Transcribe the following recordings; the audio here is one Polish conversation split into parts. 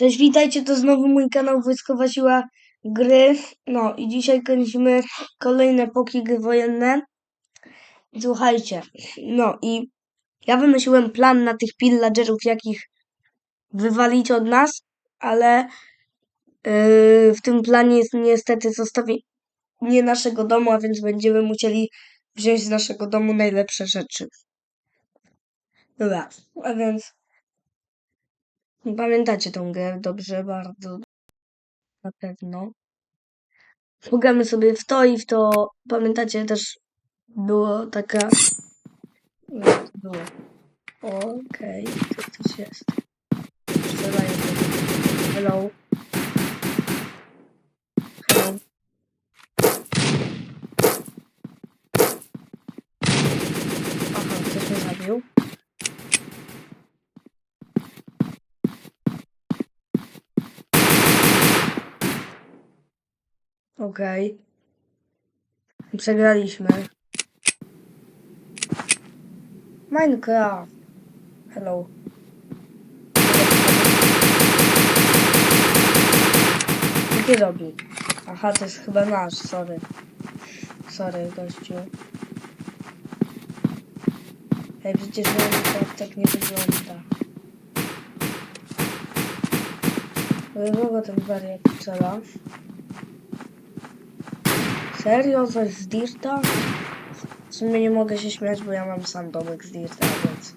Cześć, witajcie, to znowu mój kanał Wojskowa Siła Gry. No i dzisiaj kręcimy kolejne poki gry wojenne. Słuchajcie, no i ja wymyśliłem plan na tych pillagerów, jakich wywalić od nas, ale yy, w tym planie jest niestety zostawienie naszego domu, a więc będziemy musieli wziąć z naszego domu najlepsze rzeczy. Dobra, a więc Pamiętacie tą grę dobrze, bardzo na pewno. Pogramy sobie w to i w to. Pamiętacie też było taka. Było. Okej, okay. to coś jest. Strzelają. Hello. Hello. Aha, ktoś mnie zabił. Okej. Przegraliśmy. Minecraft. Hello. Co ty robi? Aha, to jest chyba nasz, sorry. Sorry, gościu. Ej, przecież Minecraft tak nie wygląda. Dlaczego ten wariat strzela? Serio? Coś z Dirta? W sumie nie mogę się śmiać, bo ja mam sam domek z Dirta, więc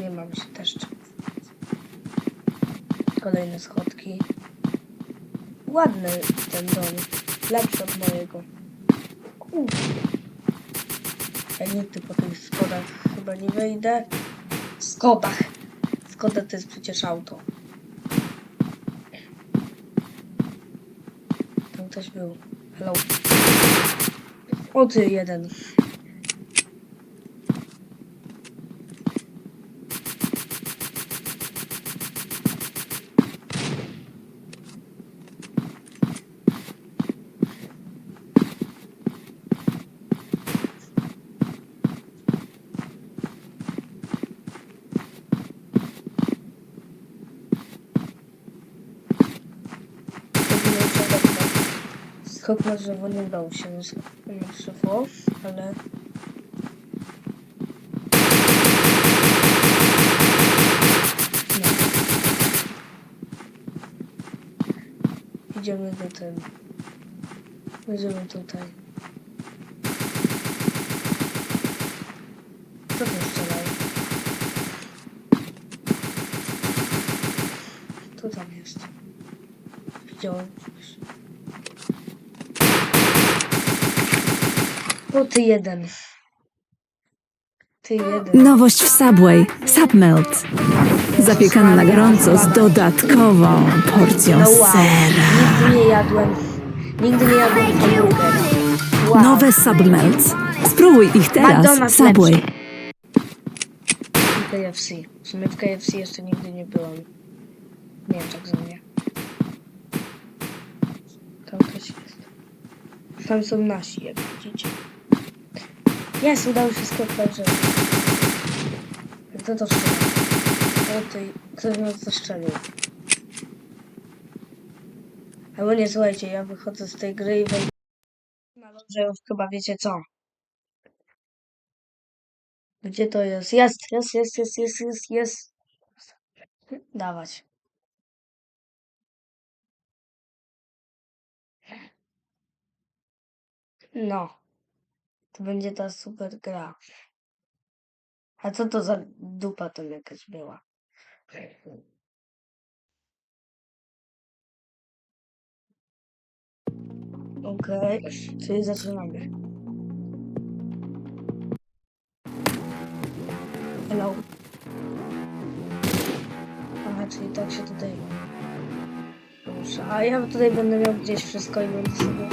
nie mam się też. Kolejne schodki. Ładny ten dom. Lepszy od mojego. Kurde. Ja nigdy po tych schodach chyba nie wejdę. Skodach. Skoda to jest przecież auto. Tam ktoś był. Hello. O ty jeden. Skok na drzewo nie udało się ale... No. Idziemy do ten. Idziemy tutaj. Co to strzelał? Co tam jest? Widziałem coś. O ty jeden. Ty jeden. Nowość w Subway. Submelt. Zapiekany na gorąco z dodatkową porcją No wow. sera. Nigdy nie jadłem. Nigdy nie jadłem hamburgera. Wow. Nowe Submelts. Spróbuj ich teraz. McDonald's Subway. lepszy. I KFC. W sumie w KFC jeszcze nigdy nie byłam. Nie wiem, tak za mnie. Tam ktoś jest. Tam są nasi, jak widzicie. Jest, udało się skopać drzewo. Kto to strzela? O ty, ktoś nas zastrzelił. Albo nie, słuchajcie, ja wychodzę z tej gry i wejdę na dobrze, już chyba wiecie co. Gdzie to jest? Jest, jest, jest, jest, jest, jest, jest. Dawać. No. To będzie ta super gra. A co to za dupa tam jakaś była? Okej, czyli zaczynamy. Hello. Aha, czyli tak się tutaj rusza. A ja tutaj będę miał gdzieś wszystko i będę sobie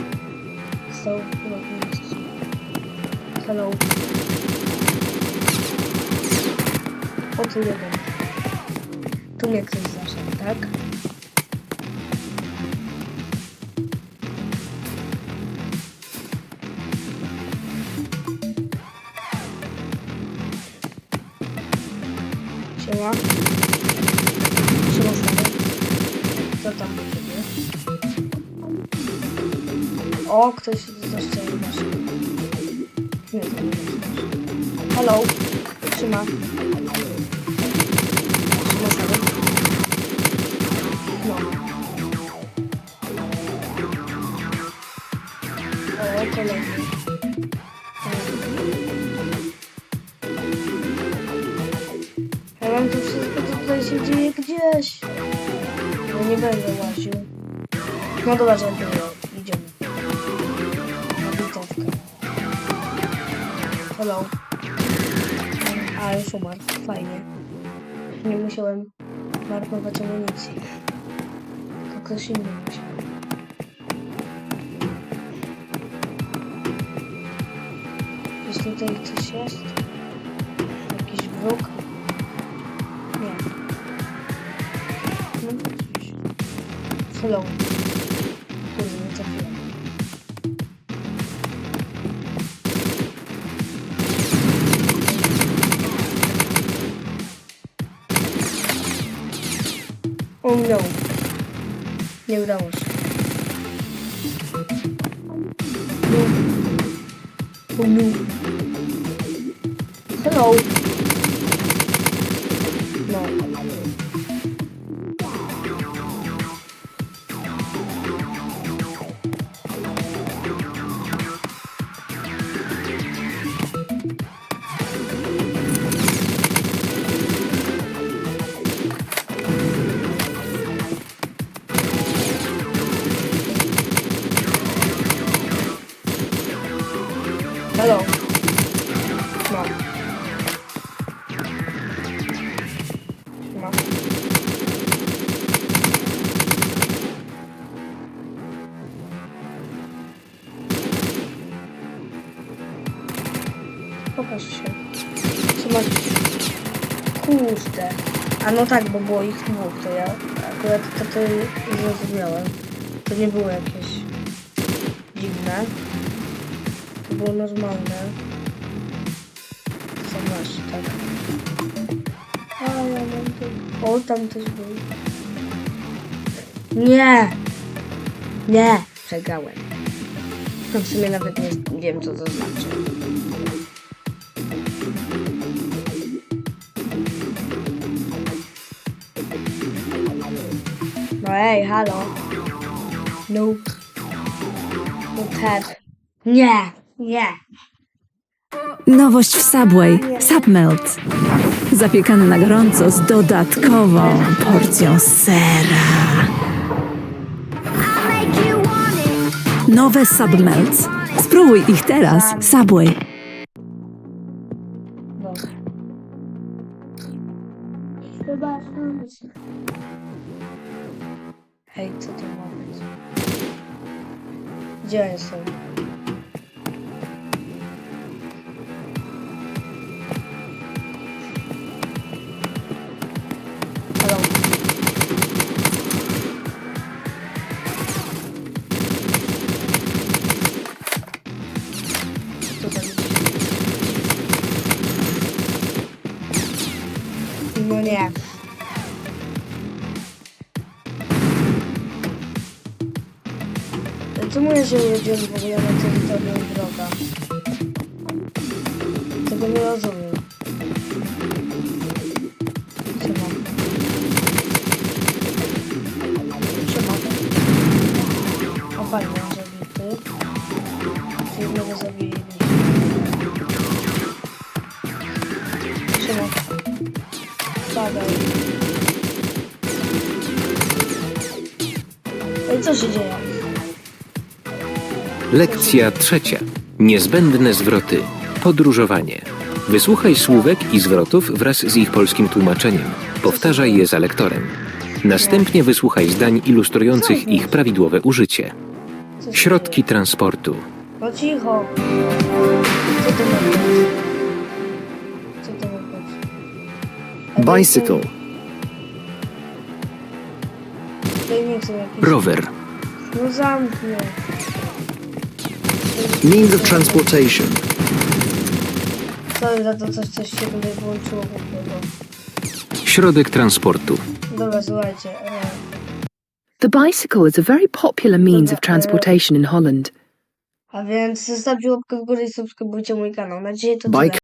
stał w kanału. O, tu jeden. Tu mnie ktoś zaszedł, tak? Siema. Siema, ciebie? O, ktoś zaszczelił naszego. Hello. Trzyma. Trzyma sobie. No. O, kolejny. Ja mam tu wszystko, co tutaj się dzieje gdzieś. No nie będę łaził. No dobra, żartuję. Hello. A, już. Fajnie. Nie musiałem marnować amunicji. Tylko ktoś inny musiał. Gdzieś tutaj coś jest? Jakiś wróg? Nie. No to coś. Hello. Oh no. Nie udało się. No. Oh no. Hello. No. A no tak, bo było ich dwóch, to ja akurat to, to zrozumiałem. To nie było jakieś dziwne. To było normalne. Co masz, tak? A, ja mam tu... O, tam coś był. Nie! Nie! Przegrałem. No w sumie nawet nie wiem, co to znaczy. Ej, halo. No. No tap. Nie, nie. Nowość w Subway. Submelt. Zapiekany na gorąco z dodatkową porcją sera. Nowe Submelts. Spróbuj ich teraz. Subway. Hej, co to ma Się urodziłem w ogóle na terytorium wroga? Tego nie rozumiem. Siema. Siema. O fajnie, zabity. Jednego zabili? Siema. Padaj. Ej, co się dzieje? Lekcja trzecia. Niezbędne zwroty. Podróżowanie. Wysłuchaj słówek i zwrotów wraz z ich polskim tłumaczeniem. Powtarzaj je za lektorem. Następnie wysłuchaj zdań ilustrujących ich prawidłowe użycie. Środki transportu. No cicho. Co to ma być? Co to ma być? Bicycle. Tutaj nie chcę jakiś... Rower. No zamknę. Means of transportation. Sorry za to coś, coś się tutaj włączyło głupiego. Środek transportu. Dobra, słuchajcie. E, The bicycle is a very popular means of transportation in Holland. A więc zostawcie łapkę w górę i subskrybujcie mój kanał. Na dzisiaj to tyle. Bike